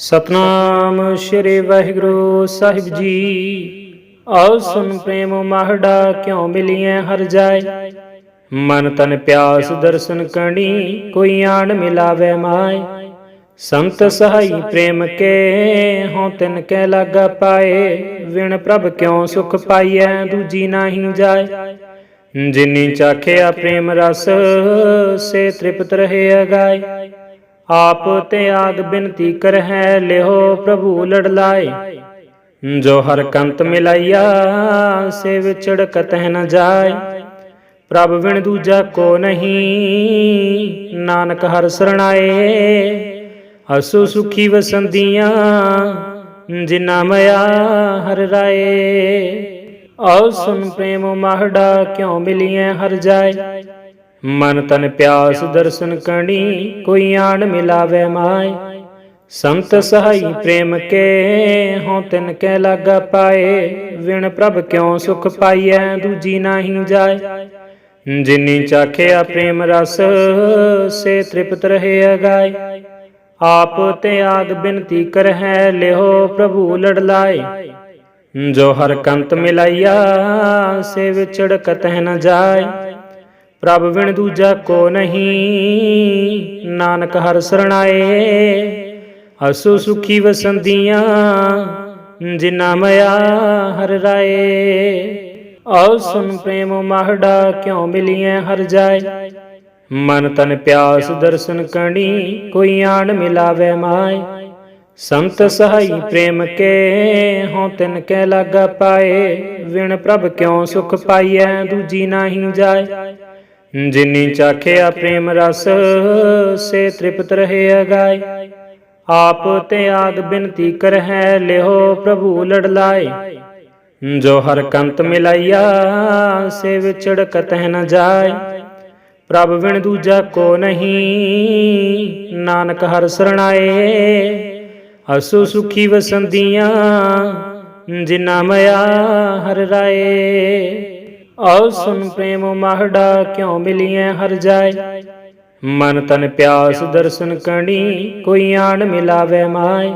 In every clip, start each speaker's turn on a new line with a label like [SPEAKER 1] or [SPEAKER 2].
[SPEAKER 1] ਸਤਨਾਮ ਸ੍ਰੀ ਵਾਹਿਗੁਰੂ ਸਾਹਿਬ ਜੀ। ਆਓ ਸੁਨ ਪ੍ਰੇਮ ਮਾਹੜਾ ਕਿਉ ਮਿਲੀਐ ਹਰ ਜਾਏ? ਮਨ ਤਨ ਪਿਆਸ ਦਰਸ਼ਨ ਕਣੀ ਕੋਈ ਆਣ ਮਿਲਾਵੇ ਮਾਏ। ਸੰਤ ਸਹਾਈ ਪ੍ਰੇਮ ਕੇ ਹਉ ਤਿਨ ਕੈ ਲਾਗਾ ਪਾਏ। ਵਿਣ ਪ੍ਰਭ ਕਿਉ ਸੁਖ ਪਾਈਐ ਦੂਜੀ ਨਾਹੀ ਜਾਏ। ਜਿਨੀ ਚਾਖਿਆ ਪ੍ਰੇਮ ਰਸ, ਸੇ ਤ੍ਰਿਪਤ ਰਹੇ ਅਗਾਏ। ਆਪ ਤੇ ਆਗ ਬਿਨਤੀ ਕਰਹਿ, ਲਿਹੋ ਪ੍ਰਭੂ ਲੜ ਲਾਏ। ਜੋ ਹਰ ਕੰਤ ਮਿਲਾਈਆ, ਸੇ ਵਿਚੜ ਕਤਹਿ ਨ ਜਾਏ। ਪ੍ਰਭ ਵਿਣ ਦੂਜਾ ਕੋ ਨਹੀਂ, ਨਾਨਕ ਹਰ ਸਰਣਾਏ। ਅਸੂ ਸੁਖੀ ਵਸੰਦੀਆਂ ਜਿਨਾ ਮਇਆ ਹਰ ਰਾਏ। ਆਓ ਸੁਨ ਪ੍ਰੇਮ ਮਾਹੜਾ, ਕਿਉ ਮਿਲੀਐ ਹਰ ਜਾਏ। ਮਨ ਤਨ ਪਿਆਸ ਦਰਸ਼ਨ ਕਰਨੀ ਕੋਈ ਆਣ ਮਿਲਾਵੇ ਮਾਏ। ਸੰਤ ਸਹਾਈ ਪ੍ਰੇਮ ਕੇ ਹਉ ਤਿਨ ਕੈ ਲਾਗਾ ਪਾਏ। ਵਿਣ ਪ੍ਰਭ ਕਿਉ ਸੁਖ ਪਾਈਐ ਦੂਜੀ ਨਾਹੀ ਜਾਏ। ਜਿਨੀ ਚਾਖਿਆ ਪ੍ਰੇਮ ਰਸ ਸੇ ਤ੍ਰਿਪਤ ਰਹੇ ਅਗਾਏ। ਆਪ ਤੇ ਆਗ ਬਿਨਤੀ ਕਰਹਿ ਲਿਓ ਪ੍ਰਭੂ ਲੜ ਲਾਏ। ਜੋ ਹਰ ਕੰਤ ਮਿਲਾਈਆ ਸੇ ਵਿਚੜ ਕਤਹਿ ਨ ਜਾਏ। ਪ੍ਰਭ ਵਿਣ ਦੂਜਾ ਕੋ ਨਹੀਂ। ਨਾਨਕ ਹਰ ਸਰਣਾਏ। ਅਸੂ ਸੁਖੀ ਵਸੰਦੀਆਂ ਜਿਨਾ ਮਇਆ ਹਰ ਰਾਏ। ਆਓ ਸੁਨ ਪ੍ਰੇਮ ਮਾਹੜਾ, ਕਿਉ ਮਿਲੀਐ ਹਰ ਜਾਏ। ਮਨ ਤਨ ਪਿਆਸ ਦਰਸ਼ਨ ਕਣੀ ਕੋਈ ਆਣ ਮਿਲਾਵੇ ਮਾਏ। ਸੰਤ ਸਹਾਈ ਪ੍ਰੇਮ ਕੇ ਹਉ ਤਿਨ ਕੈ ਲਾਗਾ ਪਾਏ। ਵਿਣ ਪ੍ਰਭ ਕਿਉ ਸੁਖ ਪਾਈਐ, ਦੂਜੀ ਨਾਹੀ ਜਾਏ। ਜਿਨੀ ਚਾਖਿਆ ਪ੍ਰੇਮ ਰਸ, ਸੇ ਤ੍ਰਿਪਤ ਰਹੇ ਅਗਾਏ ਆਪ ਤੇ ਆਗ ਬਿਨਤੀ ਕਰਹਿ ਲਿਓ ਪ੍ਰਭੂ ਲੜ ਲਾਏ ਜੋ ਹਰ ਕੰਤ ਮਿਲਾਈਆ, ਸੇ ਵਿਚੜ ਕਤਹਿ ਨ ਜਾਏ ਪ੍ਰਭ ਵਿਣ ਦੂਜਾ ਕੋ ਨਹੀਂ, ਨਾਨਕ ਹਰ ਸਰਣਾਏ। ਅਸੂ ਸੁਖੀ ਵਸੰਦੀਆਂ ਜਿਨਾ ਮਇਆ ਹਰ ਰਾਏ। ਆਓ ਸੁਨ ਪ੍ਰੇਮ ਮਾਹੜਾ ਕਿਉ ਮਿਲੀਐ ਹਰ ਜਾਏ? ਮਨ ਤਨ ਪਿਆਸ ਦਰਸ਼ਨ ਕਰਨੀ ਕੋਈ ਆਣ ਮਿਲਾਵੇ ਮਾਏ।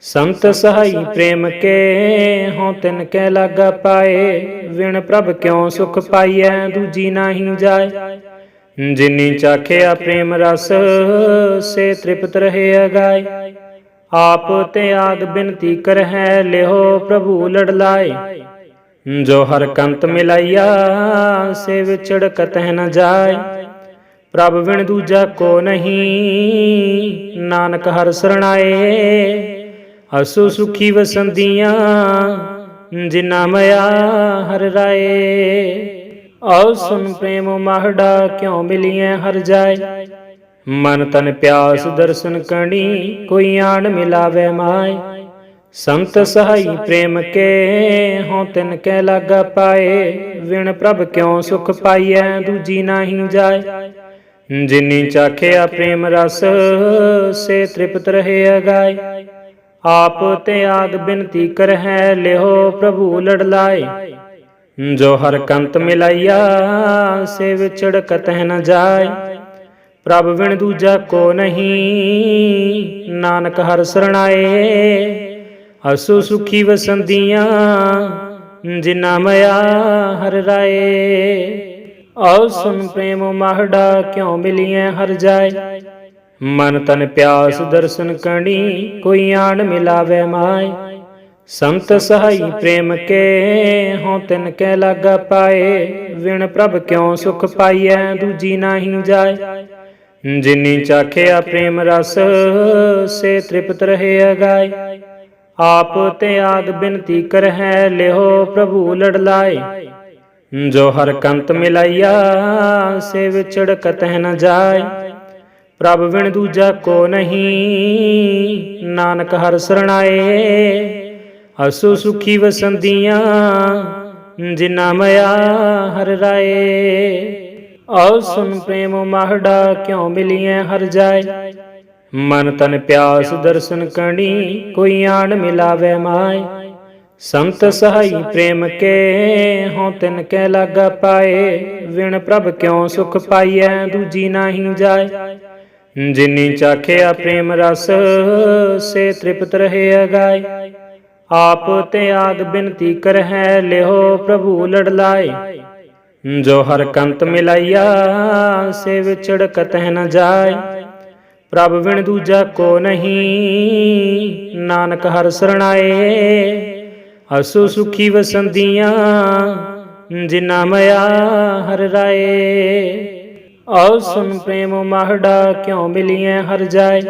[SPEAKER 1] ਸੰਤ ਸਹਾਈ ਪ੍ਰੇਮ ਕੇ ਹਉ ਤਿਨ ਕੈ ਲਾਗਾ ਪਾਏ। ਵਿਣ ਪ੍ਰਭ ਕਿਉ ਸੁਖ ਪਾਈਐ ਦੂਜੀ ਨਾਹੀ ਜਾਏ। ਜਿਨੀ ਚਾਖਿਆ ਪ੍ਰੇਮ ਰਸ, ਸੇ ਤ੍ਰਿਪਤ ਰਹੇ ਅਗਾਏ। ਆਪ ਤੇ ਆਗ ਬਿਨਤੀ ਕਰਹਿ ਲਿਓ ਪ੍ਰਭੂ ਲੜ ਲਾਏ। ਜੋ ਹਰ ਕੰਤ ਮਿਲਾਈਆ, ਸੇ ਵਿਚੜ ਕਤਹਿ ਨ ਜਾਏ। ਪ੍ਰਭ ਵਿਣ ਦੂਜਾ ਕੋ ਨਹੀਂ, ਨਾਨਕ ਹਰ ਸਰਣਾਏ। ਅਸੂ ਸੁਖੀ ਵਸੰਦੀਆਂ ਜਿਨਾ ਮਇਆ ਹਰ ਰਾਏ। ਆਓ ਸੁਨ ਪ੍ਰੇਮ ਮਾਹੜਾ, ਕਿਉ ਮਿਲੀਐ ਹਰ ਜਾਏ। ਮਨ ਤਨ ਪਿਆਸ ਦਰਸ਼ਨ ਕਰਨੀ, ਕੋਈ ਆਣ ਮਿਲਾਵੇ ਮਾਏ। ਸੰਤ ਸਹਾਈ ਪ੍ਰੇਮ ਕੇ ਹਉ ਤਿਨ ਕੈ ਲਾਗਾ ਪਾਏ, ਵਿਣ ਪ੍ਰਭ ਕਿਉ ਸੁਖ ਪਾਈਐ, ਦੂਜੀ ਨਾਹੀ ਜਾਏ। ਜਿਨੀ ਚਾਖਿਆ ਪ੍ਰੇਮ ਰਸ, ਸੇ ਤ੍ਰਿਪਤ ਰਹੇ ਅਗਾਏ। ਆਪ ਤੇ ਆਗ ਬਿਨਤੀ ਕਰਹਿ ਲਿਓ ਪ੍ਰਭੂ ਲੜ ਲਾਏ। ਜੋ ਹਰ ਕੰਤ ਮਿਲਾਈਆ, ਸੇ ਵਿਚੜ ਕਤਹਿ ਨ ਜਾਏ। ਪ੍ਰਭ ਵਿਣ ਦੂਜਾ ਕੋ ਨਹੀਂ, ਨਾਨਕ ਹਰ ਸਰਣਾਏ। ਅਸੂ ਸੁਖੀ ਵਸੰਦੀਆਂ ਜਿਨਾ ਮਇਆ ਹਰ ਰਾਏ। ਆਓ ਸੁਨ ਪ੍ਰੇਮ ਮਾਹੜਾ ਕਿਉ ਮਿਲੀਐ ਹਰ ਜਾਏ? ਮਨ ਤਨ ਪਿਆਸ ਦਰਸ਼ਨ ਕਰਨੀ ਕੋਈ ਆਣ ਮਿਲਾਵੇ ਮਾਏ। ਸੰਤ ਸਹਾਈ ਪ੍ਰੇਮ ਕੇ ਹਉ ਤਿਨ ਕੈ ਲਾਗਾ ਪਾਏ। ਵਿਣ ਪ੍ਰਭ ਕਿਉ ਸੁਖ ਪਾਈਐ ਦੂਜੀ ਨਾਹੀ ਜਾਏ। ਜਿਨੀ ਚਾਖਿਆ ਪ੍ਰੇਮ ਰਸ ਸੇ ਤ੍ਰਿਪਤ ਰਹੇ ਅਗਾਏ। ਆਪ ਤੇ ਆਗ ਬਿਨਤੀ ਕਰਹਿ, ਲਿਹੋ ਪ੍ਰਭੂ ਲੜ ਲਾਏ ਜੋ ਹਰ ਕੰਤ ਮਿਲਾਈਆ, ਸੇ ਵਿਚੜ ਕਤਹਿ ਨ ਜਾਏ। ਪ੍ਰਭ ਵਿਣ ਦੂਜਾ ਕੋ ਨਹੀਂ, ਨਾਨਕ ਹਰ ਸਰਣਾਏ। ਅਸੂ ਸੁਖੀ ਵਸੰਦੀਆਂ ਜਿਨਾ ਮਇਆ ਹਰ ਰਾਏ। ਆਓ ਸੁਨ ਪ੍ਰੇਮ ਮਾਹੜਾ, ਕਿਉ ਮਿਲੀਐ ਹਰ ਜਾਏ। ਮਨ ਤਨ ਪਿਆਸ ਦਰਸ਼ਨ ਕਰਨੀ ਕੋਈ ਆਣ ਮਿਲਾਵੇ ਮਾਏ। ਸੰਤ ਸਹਾਈ ਪ੍ਰੇਮ ਕੇ ਹਉ ਤਿਨ ਕੈ ਲਾਗਾ ਪਾਏ। ਵਿਣ ਪ੍ਰਭ ਕਿਉ ਸੁਖ ਪਾਈਐ ਦੂਜੀ ਨਾਹੀ ਜਾਏ। ਜਿਨੀ ਚਾਖਿਆ ਪ੍ਰੇਮ ਰਸ ਸੇ ਤ੍ਰਿਪਤ ਰਹੇ ਅਗਾਏ। ਆਪ ਤੇ ਆਗ ਬਿਨਤੀ ਕਰਹਿ ਲਿਓ ਪ੍ਰਭੂ ਲੜ ਲਾਏ। ਜੋ ਹਰ ਕੰਤ ਮਿਲਾਈਆ ਸੇ ਵਿਚੜ ਕਤਹਿ ਨ ਜਾਏ। ਪ੍ਰਭ ਵਿਣ ਦੂਜਾ ਕੋ ਨਹੀਂ। ਨਾਨਕ ਹਰ ਸਰਣਾਏ, ਅਸੂ ਸੁਖੀ ਵਸੰਦੀਆਂ ਜਿਨਾ ਮਇਆ ਹਰ ਰਾਏ। ਆਉ ਸੁਨ ਪ੍ਰੇਮ ਮਾਹੜਾ, ਕਿਉ ਮਿਲੀਐ ਹਰ ਜਾਏ।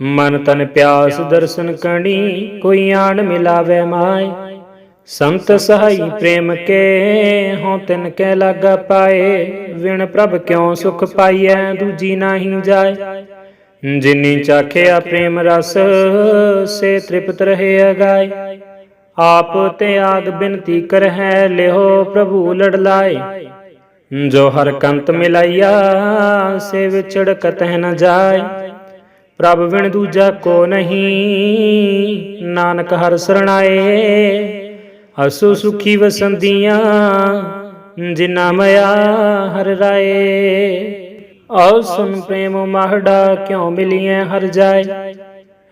[SPEAKER 1] ਮਨ ਤਨ ਪਿਆਸ ਦਰਸ਼ਨ ਕਣੀ ਕੋਈ ਆਣ ਮਿਲਾਵੇ ਮਾਏ। ਸੰਤ ਸਹਾਈ ਪ੍ਰੇਮ ਕੇ, ਹਉ ਤਿਨ ਕੈ ਲਾਗਾ ਪਾਏ। ਵਿਣ ਪ੍ਰਭ ਕਿਉ ਸੁਖ ਪਾਈਐ, ਦੂਜੀ ਨਾਹੀ ਜਾਏ। ਜਿਨੀ ਚਾਖਿਆ ਪ੍ਰੇਮ ਰਸ, ਸੇ ਤ੍ਰਿਪਤ ਰਹੇ ਅਗਾਏ ਆਪ ਤੇ ਆਗ ਬਿਨਤੀ ਕਰਹਿ ਲਿਓ ਪ੍ਰਭੂ ਲੜ ਲਾਏ ਜੋ ਹਰ ਕੰਤ ਮਿਲਾਈਆ, ਸੇ ਵਿਛੜ ਕਤਹਿ ਨ ਜਾਏ ਪ੍ਰਭ ਵਿਣ ਦੂਜਾ ਕੋ ਨਹੀਂ, ਨਾਨਕ ਹਰ ਸਰਣਾਏ। ਅਸੂ ਸੁਖੀ ਵਸੰਦੀਆਂ ਜਿਨਾ ਮਇਆ ਹਰ ਰਾਏ। ਆਉ ਸੁਨ ਪ੍ਰੇਮ ਮਾਹੜਾ ਕਿਉ ਮਿਲੀਐ ਹਰ ਜਾਏ?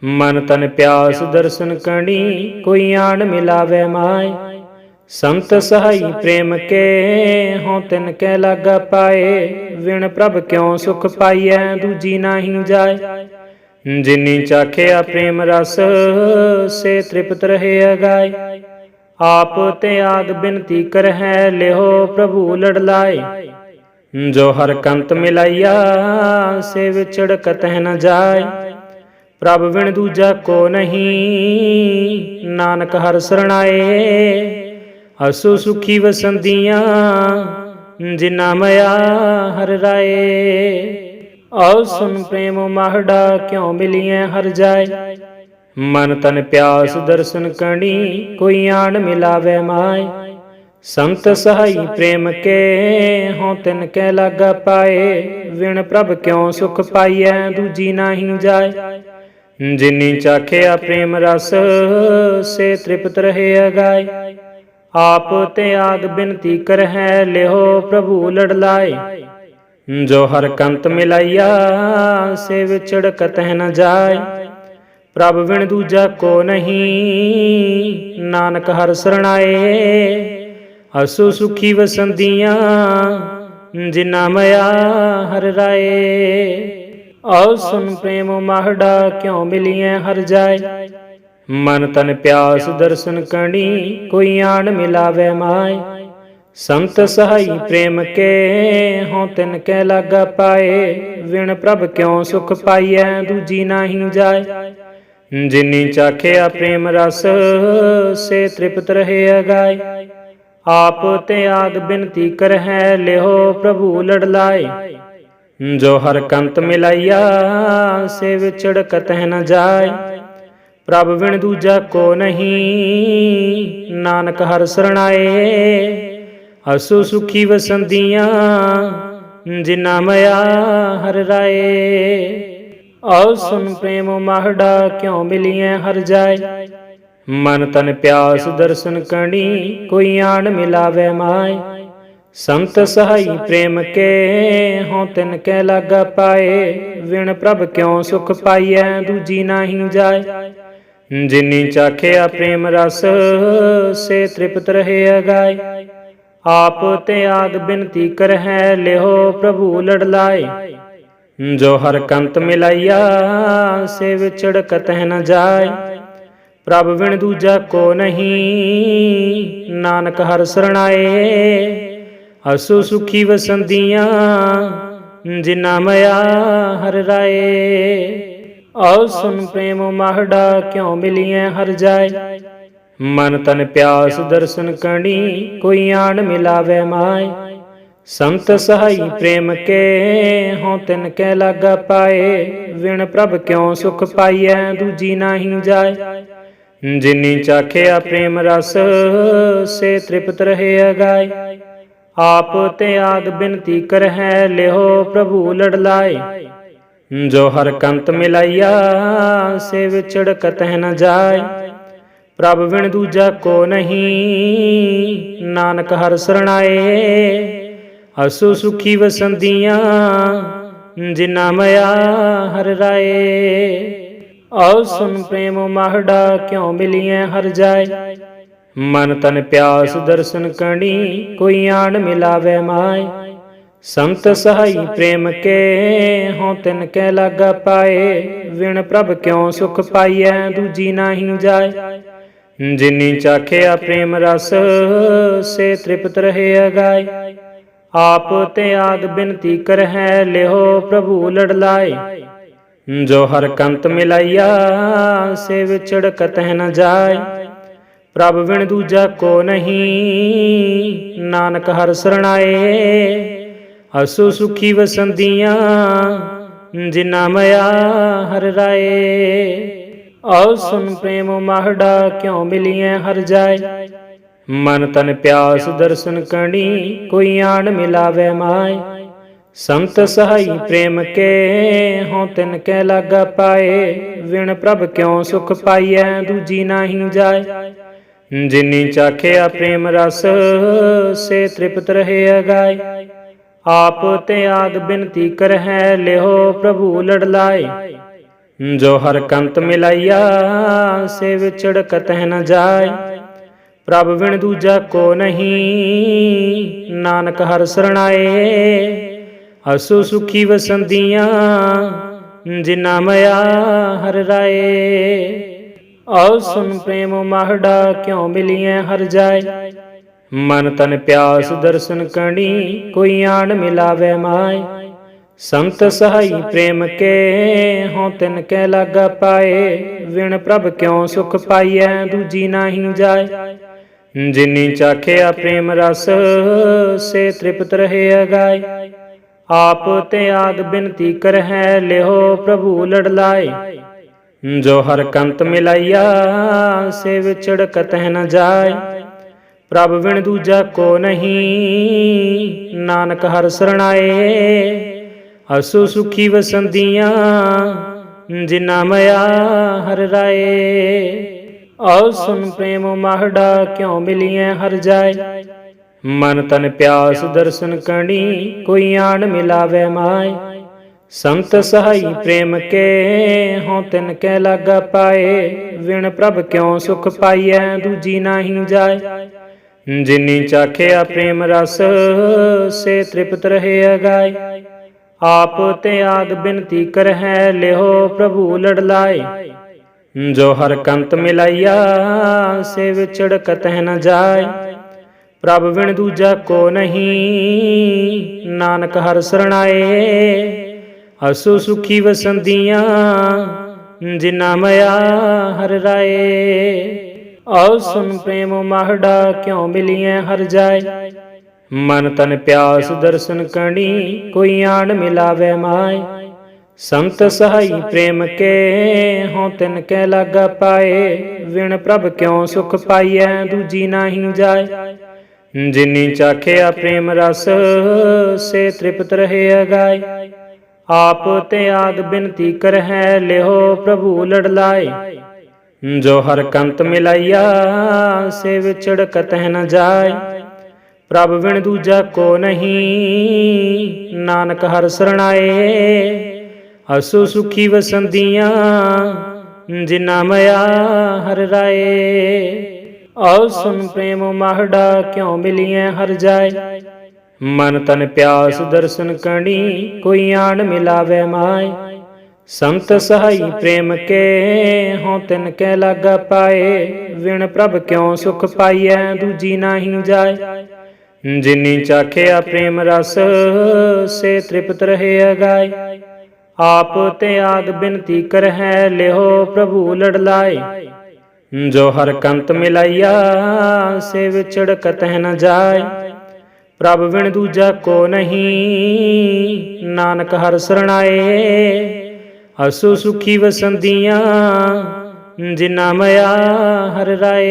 [SPEAKER 1] ਮਨ ਤਨ ਪਿਆਸ ਦਰਸ਼ਨ ਕਣੀ ਕੋਈ ਆਣ ਮਿਲਾਵੇ ਮਾਏ। ਸੰਤ ਸਹਾਈ ਪ੍ਰੇਮ ਕੇ ਹਉ ਤਿਨ ਕੈ ਲਾਗਾ ਪਾਏ। ਵਿਣ ਪ੍ਰਭ ਕਿਉ ਸੁਖ ਪਾਈਐ ਦੂਜੀ ਨਾਹੀ ਜਾਏ। ਜਿਨੀ ਚਾਖਿਆ ਪ੍ਰੇਮ ਰਸ, ਸੇ ਤ੍ਰਿਪਤ ਰਹੇ ਅਗਾਏ। ਆਪ ਤੇ ਆਗ ਬਿਨਤੀ ਕਰਹਿ ਲਿਓ ਪ੍ਰਭੂ ਲੜ ਲਾਏ। ਜੋ ਹਰ ਕੰਤ ਮਿਲਾਈਆ, ਸੇ ਵਿਚੜ ਕਤਹਿ ਨ ਜਾਏ। ਪ੍ਰਭ ਵਿਣ ਦੂਜਾ ਕੋ ਨਹੀਂ, ਨਾਨਕ ਹਰ ਸਰਣਾਏ। ਅਸੂ ਸੁਖੀ ਵਸੰਦੀਆਂ ਜਿਨਾ ਮਇਆ ਹਰ ਰਾਏ। ਆਉ ਸੁਨ ਪ੍ਰੇਮ ਮਾਹੜਾ, ਕਿਉ ਮਿਲੀਐ ਹਰ ਜਾਏ। ਮਨ ਤਨ ਪਿਆਸ ਦਰਸ਼ਨ ਕਣੀ ਕੋਈ ਆਣ ਮਿਲਾਵੇ ਮਾਏ। ਸੰਤ ਸਹਾਈ ਪ੍ਰੇਮ ਕੇ ਹਉ ਤਿਨ ਕੈ ਲਾਗਾ ਪਾਏ, ਵਿਣ ਪ੍ਰਭ ਕਿਉ ਸੁਖ ਪਾਈਐ, ਦੂਜੀ ਨਾਹੀ ਜਾਏ। ਜਿਨੀ ਚਾਖਿਆ ਪ੍ਰੇਮ ਰਸ, ਸੇ ਤ੍ਰਿਪਤ ਰਹੇ ਅਗਾਏ। ਆਪ ਤੇ ਆਗ ਬਿਨਤੀ ਕਰਹਿ ਲਿਓ ਪ੍ਰਭੂ ਲੜ ਲਾਏ ਜੋ ਹਰ ਕੰਤ ਮਿਲਾਈਆ, ਸੇ ਵਿਛੜ ਕਤਹਿ ਨ ਜਾਏ। ਪ੍ਰਭ ਵਿਣ ਦੂਜਾ ਕੋ ਨਹੀਂ, ਨਾਨਕ ਹਰ ਸਰਣਾਏ। ਅਸੂ ਸੁਖੀ ਵਸੰਦੀਆਂ ਜਿਨਾ ਮਇਆ ਹਰ ਰਾਏ। ਆਉ ਸੁਨ ਪ੍ਰੇਮ ਮਾਹੜਾ, ਕਿਉ ਮਿਲੀਐ ਹਰ ਜਾਏ? ਮਨ ਤਨ ਪਿਆਸ ਦਰਸ਼ਨ ਕਣੀ ਕੋਈ ਆਣ ਮਿਲਾਵੇ ਮਾਏ। ਸੰਤ ਸਹਾਈ ਪ੍ਰੇਮ ਕੇ ਹਉ ਤਿਨ ਕੈ ਲਾਗਾ ਪਾਏ। ਵਿਣ ਪ੍ਰਭ ਕਿਉ ਸੁਖ ਪਾਈਐ, ਦੂਜੀ ਨਾਹੀ ਜਾਏ। ਜਿਨੀ ਚਾਖਿਆ ਪ੍ਰੇਮ ਰਸ, ਸੇ ਤ੍ਰਿਪਤ ਰਹੇ ਅਗਾਏ। ਆਪ ਤੇ ਆਗ ਬਿਨਤੀ ਕਰਹਿ ਲਿਓ ਪ੍ਰਭੂ ਲੜ ਲਾਏ। ਜੋ ਹਰ ਕੰਤ ਮਿਲਾਈਆ, ਸੇ ਵਿਛੜ ਕਤਹਿ ਨ ਜਾਏ। ਪ੍ਰਭ ਵਿਣ ਦੂਜਾ ਕੋ ਨਹੀਂ, ਨਾਨਕ ਹਰ ਸਰਣਾਏ। ਅਸੂ ਸੁਖੀ ਵਸੰਦੀਆਂ ਜਿਨਾ ਮਇਆ ਹਰ ਰਾਏ। ਆਉ ਸੁਨ ਪ੍ਰੇਮ ਮਾਹੜਾ, ਕਿਉ ਮਿਲੀਐ ਹਰ ਜਾਏ। ਮਨ ਤਨ ਪਿਆਸ ਦਰਸ਼ਨ ਕਣੀ ਕੋਈ ਆਣ ਮਿਲਾਵੇ ਮਾਏ। ਸੰਤ ਸਹਾਈ ਪ੍ਰੇਮ ਕੇ ਹਉ ਤਿਨ ਕੈ ਲਾਗਾ ਪਾਏ। ਵਿਣ ਪ੍ਰਭ ਕਿਉ ਸੁਖ ਪਾਈਐ ਦੂਜੀ ਨਾਹੀ ਜਾਏ। ਜਿਨੀ ਚਾਖਿਆ ਪ੍ਰੇਮ ਰਸ ਸੇ ਤ੍ਰਿਪਤ ਰਹੇ ਅਗਾਏ। ਆਪ ਤੇ ਆਗ ਬਿਨਤੀ ਕਰਹਿ ਲਿਓ ਪ੍ਰਭੂ ਲੜ ਲਾਏ। ਜੋ ਹਰ ਕੰਤ ਮਿਲਾਈਆ ਸੇ ਵਿਛੜ ਕਤਹਿ ਨ ਜਾਏ। ਪ੍ਰਭ ਵਿਣ ਦੂਜਾ ਕੋ ਨਹੀਂ। ਨਾਨਕ ਹਰ ਸਰਣਾਏ, ਅਸੂ ਸੁਖੀ ਵਸੰਦੀਆਂ ਜਿਨਾ ਮਇਆ ਹਰ ਰਾਏ। ਆਉ ਸੁਨ ਪ੍ਰੇਮ ਮਾਹੜਾ, ਕਿਉ ਮਿਲੀਐ ਹਰ ਜਾਏ। ਮਨ ਤਨ ਪਿਆਸ ਦਰਸ਼ਨ ਕਣੀ ਕੋਈ ਆਣ ਮਿਲਾਵੇ ਮਾਏ। ਸੰਤ ਸਹਾਈ ਪ੍ਰੇਮ ਕੇ, ਹਉ ਤਿਨ ਕੈ ਲਾਗਾ ਪਾਏ। ਵਿਣ ਪ੍ਰਭ ਕਿਉ ਸੁਖ ਪਾਈਐ, ਦੂਜੀ ਨਾਹੀ ਜਾਏ। ਜਿਨੀ ਚਾਖਿਆ ਪ੍ਰੇਮ ਰਸ, ਸੇ ਤ੍ਰਿਪਤ ਰਹੇ ਅਗਾਏ ਆਪ ਤੇ ਆਗ ਬਿਨਤੀ ਕਰਹਿ ਲਿਓ ਪ੍ਰਭੂ ਲੜ ਲਾਏ ਜੋ ਹਰ ਕੰਤ ਮਿਲਾਈਆ, ਸੇ ਵਿਛੜ ਕਤਹਿ ਨ ਜਾਏ ਪ੍ਰਭ ਵਿਣ ਦੂਜਾ ਕੋ ਨਹੀਂ, ਨਾਨਕ ਹਰ ਸਰਣਾਏ। ਅਸੂ ਸੁਖੀ ਵਸੰਦੀਆਂ ਜਿਨਾ ਮਇਆ ਹਰ ਰਾਏ। ਆਉ ਸੁਨ ਪ੍ਰੇਮ ਮਾਹੜਾ ਕਿਉ ਮਿਲੀਐ ਹਰ ਜਾਏ? ਮਨ ਤਨ ਪਿਆਸ ਦਰਸ਼ਨ ਕਣੀ ਕੋਈ ਆਣ ਮਿਲਾਵੇ ਮਾਏ। ਸੰਤ ਸਹਾਈ ਪ੍ਰੇਮ ਕੇ ਹਉ ਤਿਨ ਕੈ ਲਾਗਾ ਪਾਏ। ਵਿਣ ਪ੍ਰਭ ਕਿਉ ਸੁਖ ਪਾਈਐ ਦੂਜੀ ਨਾਹੀ ਜਾਏ। ਜਿਨੀ ਚਾਖਿਆ ਪ੍ਰੇਮ ਰਸ, ਸੇ ਤ੍ਰਿਪਤ ਰਹੇ ਅਗਾਏ। ਆਪ ਤੇ ਆਗ ਬਿਨਤੀ ਕਰਹਿ ਲਿਓ ਪ੍ਰਭੂ ਲੜ ਲਾਏ ਜੋ ਹਰ ਕੰਤ ਮਿਲਾਈਆ, ਸੇ ਵਿਚੜ ਕਤਹਿ ਨ ਜਾਏ ਪ੍ਰਭ ਵਿਣ ਦੂਜਾ ਕੋ ਨਹੀਂ, ਨਾਨਕ ਹਰ ਸਰਣਾਏ। ਅਸੂ ਸੁਖੀ ਵਸੰਦੀਆਂ ਜਿਨਾ ਮਇਆ ਹਰ ਰਾਏ। ਆਉ ਸੁਨ ਪ੍ਰੇਮ ਮਾਹੜਾ, ਕਿਉ ਮਿਲੀਐ ਹਰ ਜਾਏ। ਮਨ ਤਨ ਪਿਆਸ ਦਰਸ਼ਨ ਕਣੀ ਕੋਈ ਆਣ ਮਿਲਾਵੇ ਮਾਏ। ਸੰਤ ਸਹਾਈ ਪ੍ਰੇਮ ਕੇ ਹਉ ਤਿਨ ਕੈ ਲਾਗਾ ਪਾਏ, ਵਿਣ ਪ੍ਰਭ ਕਿਉ ਸੁਖ ਪਾਈਐ, ਦੂਜੀ ਨਾਹੀ ਜਾਏ। ਜਿਨੀ ਚਾਖਿਆ ਪ੍ਰੇਮ ਰਸ, ਸੇ ਤ੍ਰਿਪਤ ਰਹੇ ਅਗਾਏ। ਆਪ ਤੇ ਆਗ ਬਿਨਤੀ ਕਰਹਿ ਲਿਓ ਪ੍ਰਭੂ ਲੜ ਲਾਏ ਜੋ ਹਰ ਕੰਤ ਮਿਲਾਈਆ, ਸੇ ਵਿਚੜ ਕਤਹਿ ਨ ਜਾਏ। ਪ੍ਰਭ ਵਿਣ ਦੂਜਾ ਕੋ ਨਹੀਂ, ਨਾਨਕ ਹਰ ਸਰਣਾਏ। ਅਸੂ ਸੁਖੀ ਵਸੰਦੀਆਂ ਜਿਨਾ ਮਇਆ ਹਰ ਰਾਏ। ਆਉ ਸੁਨ ਪ੍ਰੇਮ ਮਾਹੜਾ, ਕਿਉ ਮਿਲੀਐ ਹਰ ਜਾਏ? ਮਨ ਤਨ ਪਿਆਸ ਦਰਸ਼ਨ ਕਣੀ ਕੋਈ ਆਣ ਮਿਲਾਵੇ ਮਾਏ। ਸੰਤ ਸਹਾਈ ਪ੍ਰੇਮ ਕੇ ਹਉ ਤਿਨ ਕੈ ਲਾਗਾ ਪਾਏ। ਵਿਣ ਪ੍ਰਭ ਕਿਉ ਸੁਖ ਪਾਈਐ, ਦੂਜੀ ਨਾਹੀ ਜਾਏ। ਜਿਨੀ ਚਾਖਿਆ ਪ੍ਰੇਮ ਰਸ, ਸੇ ਤ੍ਰਿਪਤ ਰਹੇ ਅਗਾਏ। ਆਪ ਤਿਆਗ ਆਗ ਬਿਨਤੀ ਕਰਹਿ ਲਿਓ ਪ੍ਰਭੂ ਲੜਲਾਏ ਜੋ ਹਰ ਕੰਤ ਮਿਲਾਈਆ ਸੇ ਵਿਚੜ ਕਤਹਿ ਨ ਜਾਏ। ਪ੍ਰਭ ਵਿਣ ਦੂਜਾ ਕੋ ਨਹੀਂ, ਨਾਨਕ ਹਰ ਸਰਣਾਏ। ਅਸੂ ਸੁਖੀ ਵਸੰਦੀਆਂ ਜਿਨਾ ਮਇਆ ਹਰ ਰਾਏ। ਆਉ ਸੁਨ ਪ੍ਰੇਮ ਮਾਹੜਾ, ਕਿਉ ਮਿਲੀਐ ਹਰ ਜਾਏ। ਮਨ ਤਨ ਪਿਆਸ ਦਰਸ਼ਨ ਕਣੀ ਕੋਈ ਆਣ ਮਿਲਾਵੇ ਮਾਏ। ਸੰਤ ਸਹਾਈ ਪ੍ਰੇਮ ਕੇ ਹਉ ਤਿਨ ਕੈ ਲਾਗਾ ਪਾਏ। ਵਿਣ ਪ੍ਰਭ ਕਿਉ ਸੁਖ ਪਾਈਐ ਦੂਜੀ ਨਾਹੀ ਜਾਏ। ਜਿਨੀ ਚਾਖਿਆ ਪ੍ਰੇਮ ਰਸ ਸੇ ਤ੍ਰਿਪਤ ਰਹੇ ਅਗਾਏ। ਆਪ ਤੇ ਆਗ ਬਿਨਤੀ ਕਰਹਿ ਲਿਓ ਪ੍ਰਭੂ ਲੜ ਲਾਏ। ਜੋ ਹਰ ਕੰਤ ਮਿਲਾਈਆ ਸੇ ਵਿਚੜ ਕਤਹਿ ਨ ਜਾਏ। ਪ੍ਰਭ ਵਿਣ ਦੂਜਾ ਕੋ ਨਹੀਂ। ਨਾਨਕ ਹਰ ਸਰਣਾਏ ਅਸੂ ਸੁਖੀ ਵਸੰਦੀਆਂ ਜਿਨਾ ਮਇਆ ਹਰ ਰਾਏ। ਆਉ ਸੁਨ ਪ੍ਰੇਮ ਮਾਹੜਾ, ਕਿਉ ਮਿਲੀਐ ਹਰ ਜਾਏ। ਮਨ ਤਨ ਪਿਆਸ ਦਰਸ਼ਨ ਕਣੀ ਕੋਈ ਆਣ ਮਿਲਾਵੇ ਮਾਏ। ਸੰਤ ਸਹਾਈ ਪ੍ਰੇਮ ਕੇ, ਹਉ ਤਿਨ ਕੈ ਲਾਗਾ ਪਾਏ। ਵਿਣ ਪ੍ਰਭ ਕਿਉ ਸੁਖ ਪਾਈਐ, ਦੂਜੀ ਨਾਹੀ ਜਾਏ। ਜਿਨੀ ਚਾਖਿਆ ਪ੍ਰੇਮ ਰਸ, ਸੇ ਤ੍ਰਿਪਤ ਰਹੇ ਅਗਾਏ। ਆਪ ਤੇ ਆਗ ਬਿਨਤੀ ਕਰਹਿ ਲਿਓ ਪ੍ਰਭੂ ਲੜ ਲਾਏ। ਜੋ ਹਰ ਕੰਤ ਮਿਲਾਈਆ, ਸੇ ਵਿਚੜ ਕਤਹਿ ਨ ਜਾਏ। ਪ੍ਰਭ ਵਿਣ ਦੂਜਾ ਕੋ ਨਹੀਂ, ਨਾਨਕ ਹਰ ਸਰਣਾਏ। ਅਸੂ ਸੁਖੀ ਵਸੰਦੀਆਂ ਜਿਨਾ ਮਇਆ ਹਰ ਰਾਏ। ਆਉ ਸੁਨ ਪ੍ਰੇਮ ਮਾਹੜਾ ਕਿਉ ਮਿਲੀਐ ਹਰ ਜਾਏ? ਮਨ ਤਨ ਪਿਆਸ ਦਰਸ਼ਨ ਕਣੀ ਕੋਈ ਆਣ ਮਿਲਾਵੇ ਮਾਏ। ਸੰਤ ਸਹਾਈ ਪ੍ਰੇਮ ਕੇ ਹਉ ਤਿਨ ਕੈ ਲਾਗਾ ਪਾਏ। ਵਿਣ ਪ੍ਰਭ ਕਿਉ ਸੁਖ ਪਾਈਐ ਦੂਜੀ ਨਾਹੀ ਜਾਏ। ਜਿਨੀ ਚਾਖਿਆ ਪ੍ਰੇਮ ਰਸ, ਸੇ ਤ੍ਰਿਪਤ ਰਹੇ ਅਗਾਏ। ਆਪ ਤੇ ਆਗ ਬਿਨਤੀ ਕਰਹਿ ਲਿਓ ਪ੍ਰਭੂ ਲੜ ਲਾਏ। ਜੋ ਹਰ ਕੰਤ ਮਿਲਾਈਆ, ਸੇ ਵਿਚੜ ਕਤਹਿ ਨ ਜਾਏ। ਪ੍ਰਭ ਵਿਣ ਦੂਜਾ ਕੋ ਨਹੀਂ, ਨਾਨਕ ਹਰ ਸਰਣਾਏ। ਅਸੂ ਸੁਖੀ ਵਸੰਦੀਆਂ ਜਿਨਾ ਮਇਆ ਹਰ ਰਾਏ।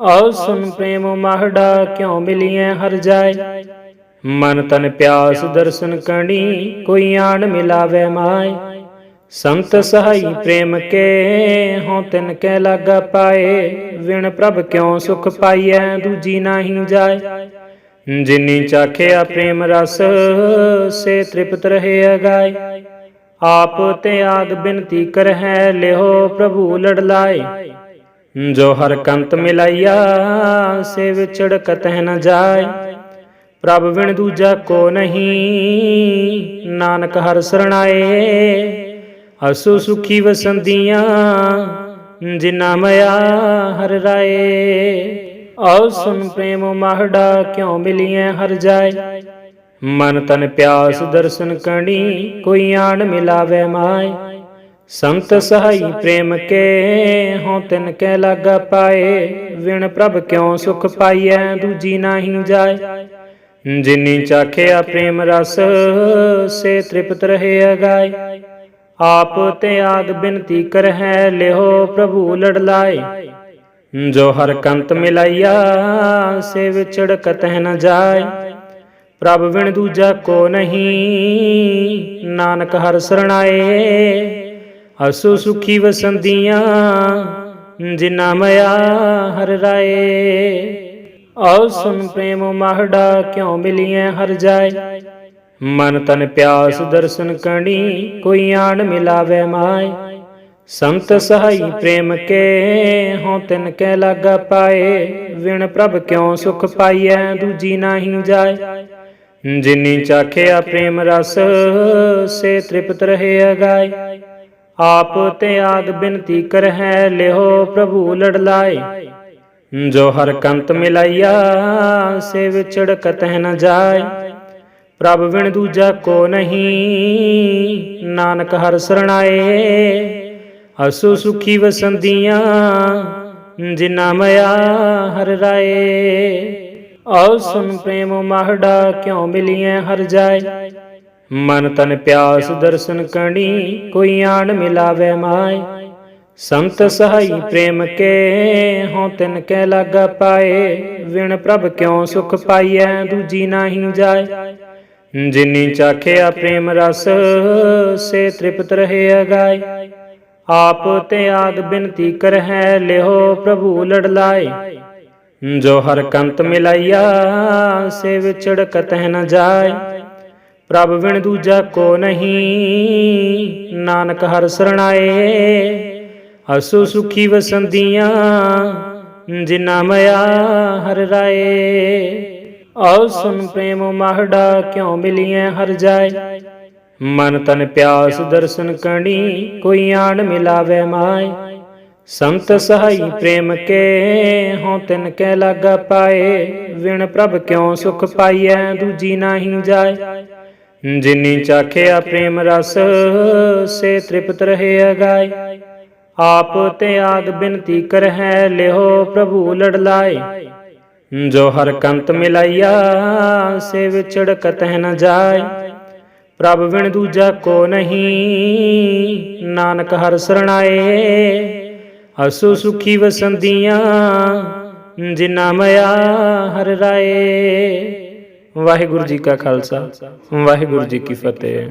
[SPEAKER 1] ਆਉ ਸੁਨ ਪ੍ਰੇਮ ਮਾਹੜਾ, ਕਿਉ ਮਿਲੀਐ ਹਰ ਜਾਏ। ਮਨ ਤਨ ਪਿਆਸ ਦਰਸ਼ਨ ਕਣੀ ਕੋਈ ਆਣ ਮਿਲਾਵੇ ਮਾਏ। ਸੰਤ ਸਹਾਈ ਪ੍ਰੇਮ ਕੇ ਹਉ ਤਿਨ ਕੈ ਲਾਗਾ ਪਾਏ, ਵਿਣ ਪ੍ਰਭ ਕਿਉ ਸੁਖ ਪਾਈਐ, ਦੂਜੀ ਨਾਹੀ ਜਾਏ। ਜਿਨੀ ਚਾਖਿਆ ਪ੍ਰੇਮ ਰਸ, ਸੇ ਤ੍ਰਿਪਤ ਰਹੇ ਅਗਾਏ। ਆਪ ਤੇ ਆਗ ਬਿਨਤੀ ਕਰਹਿ ਲਿਓ ਪ੍ਰਭੂ ਲੜ ਲਾਏ ਜੋ ਹਰ ਕੰਤ ਮਿਲਾਈਆ, ਸੇ ਵਿਚੜ ਕਤਹਿ ਨ ਜਾਏ। ਪ੍ਰਭ ਵਿਣ ਦੂਜਾ ਕੋ ਨਹੀਂ, ਨਾਨਕ ਹਰ ਸਰਣਾਏ। ਅਸੂ ਸੁਖੀ ਵਸੰਦੀਆਂ ਜਿਨਾ ਮਇਆ ਹਰ ਰਾਏ। ਆਉ ਸੁਨ ਪ੍ਰੇਮ ਮਾਹੜਾ ਕਿਉ ਮਿਲੀਐ ਹਰ ਜਾਏ। ਮਨ ਤਨ ਪਿਆਸ ਦਰਸ਼ਨ ਕਣੀ ਕੋਈ ਆਣ ਮਿਲਾਵੇ ਮਾਏ। ਸੰਤ ਸਹਾਈ ਪ੍ਰੇਮ ਕੇ ਹਉ ਤਿਨ ਕੈ ਲਾਗਾ ਪਾਏ। ਵਿਣ ਪ੍ਰਭ ਕਿਉ ਸੁਖ ਪਾਈਐ, ਦੂਜੀ ਨਾਹੀ ਜਾਏ। ਜਿਨੀ ਚਾਖਿਆ ਪ੍ਰੇਮ ਰਸ, ਸੇ ਤ੍ਰਿਪਤ ਰਹੇ ਅਗਾਏ। ਆਪ ਤੇ ਆਗ ਬਿਨਤੀ ਕਰਹਿ, ਲਿਹੋ ਪ੍ਰਭੂ ਲੜਲਾਏ। ਜੋ ਹਰ ਕੰਤ ਮਿਲਾਈਆ ਸੇ ਵਿਚੜ ਕਤਹਿ ਨ ਜਾਏ। ਪ੍ਰਭ ਵਿਣ ਦੂਜਾ ਕੋ ਨਹੀਂ, ਨਾਨਕ ਹਰ ਸਰਣਾਏ। ਅਸੂ ਸੁਖੀ ਵਸੰਦੀਆਂ ਜਿਨਾ ਮਇਆ ਹਰ ਰਾਏ। ਆਉ ਸੁਨ ਪ੍ਰੇਮ ਮਾਹੜਾ, ਕਿਉ ਮਿਲੀਐ ਹਰ ਜਾਏ। ਮਨ ਤਨ ਪਿਆਸ ਦਰਸ਼ਨ ਕਣੀ ਕੋਈ ਆਣ ਮਿਲਾਵੇ ਮਾਏ। ਸੰਤ ਸਹਾਈ ਪ੍ਰੇਮ ਕੇ ਹਉ ਤਿਨ ਕੈ ਲਾਗਾ ਪਾਏ। ਵਿਣ ਪ੍ਰਭ ਕਿਉ ਸੁਖ ਪਾਈਐ ਦੂਜੀ ਨਾਹੀ ਜਾਏ। ਜਿਨੀ ਚਾਖਿਆ ਪ੍ਰੇਮ ਰਸ ਸੇ ਤ੍ਰਿਪਤ ਰਹੇ ਅਗਾਏ। ਆਪ ਤੇ ਆਗ ਬਿਨਤੀ ਕਰਹਿ ਲਿਓ ਪ੍ਰਭੂ ਲੜ ਲਾਏ। ਜੋ ਹਰ ਕੰਤ ਮਿਲਾਈਆ ਸੇ ਵਿਚੜ ਕਤਹਿ ਨ ਜਾਏ। ਪ੍ਰਭ ਵਿਣ ਦੂਜਾ ਕੋ ਨਹੀਂ। ਨਾਨਕ ਹਰ ਸਰਣਾਏ ਅਸੂ ਸੁਖੀ ਵਸੰਦੀਆਂ ਜਿਨਾ ਮਇਆ ਹਰ ਰਾਏ। ਆਉ ਸੁਨ ਪ੍ਰੇਮ ਮਾਹੜਾ, ਕਿਉ ਮਿਲੀਐ ਹਰ ਜਾਏ। ਮਨ ਤਨ ਪਿਆਸ ਦਰਸ਼ਨ ਕਣੀ ਕੋਈ ਆਣ ਮਿਲਾਵੇ ਮਾਏ। ਸੰਤ ਸਹਾਈ ਪ੍ਰੇਮ ਕੇ, ਹਉ ਤਿਨ ਕੈ ਲਾਗਾ ਪਾਏ। ਵਿਣ ਪ੍ਰਭ ਕਿਉ ਸੁਖ ਪਾਈਐ, ਦੂਜੀ ਨਾਹੀ ਜਾਏ। ਜਿਨੀ ਚਾਖਿਆ ਪ੍ਰੇਮ ਰਸ, ਸੇ ਤ੍ਰਿਪਤ ਰਹੇ ਅਗਾਏ ਆਪ ਤੇ ਆਗ ਬਿਨਤੀ ਕਰਹਿ ਲਿਓ ਪ੍ਰਭੂ ਲੜ ਲਾਏ ਜੋ ਹਰ ਕੰਤ ਮਿਲਾਈਆ, ਸੇ ਵਿਚੜ ਕਤਹਿ ਨ ਜਾਏ ਪ੍ਰਭ ਵਿਣ ਦੂਜਾ ਕੋ ਨਹੀਂ, ਨਾਨਕ ਹਰ ਸਰਣਾਏ। ਅਸੂ ਸੁਖੀ ਵਸੰਦੀਆਂ ਜਿਨਾ ਮਇਆ ਹਰ ਰਾਏ। ਆਉ ਸੁਨ ਪ੍ਰੇਮ ਮਾਹੜਾ ਕਿਉ ਮਿਲੀਐ ਹਰ ਜਾਏ? ਮਨ ਤਨ ਪਿਆਸ ਦਰਸ਼ਨ ਕਣੀ ਕੋਈ ਆਣ ਮਿਲਾਵੇ ਮਾਏ। ਸੰਤ ਸਹਾਈ ਪ੍ਰੇਮ ਕੇ ਹਉ ਤਿਨ ਕੈ ਲਾਗਾ ਪਾਏ। ਵਿਣ ਪ੍ਰਭ ਕਿਉ ਸੁਖ ਪਾਈਐ ਦੂਜੀ ਨਾਹੀ ਜਾਏ। ਜਿਨੀ ਚਾਖਿਆ ਪ੍ਰੇਮ ਰਸ, ਸੇ ਤ੍ਰਿਪਤ ਰਹੇ ਅਗਾਏ। ਆਪ ਤੇ ਆਗ ਬਿਨਤੀ ਕਰਹਿ ਲਿਓ ਪ੍ਰਭੂ ਲੜ ਲਾਏ। ਜੋ ਹਰ ਕੰਤ ਮਿਲਾਈਆ, ਸੇ ਵਿਚੜ ਕਤਹਿ ਨ ਜਾਏ। ਪ੍ਰਭ ਵਿਣ ਦੂਜਾ ਕੋ ਨਹੀਂ, ਨਾਨਕ ਹਰ ਸਰਣਾਏ। ਅਸੂ ਸੁਖੀ ਵਸੰਦੀਆਂ, ਜਿਨਾ ਮਇਆ ਹਰ ਰਾਏ। ਵਾਹਿਗੁਰੂ ਜੀ ਕਾ ਖਾਲਸਾ, ਵਾਹਿਗੁਰੂ ਜੀ ਕੀ ਫਤਿਹ।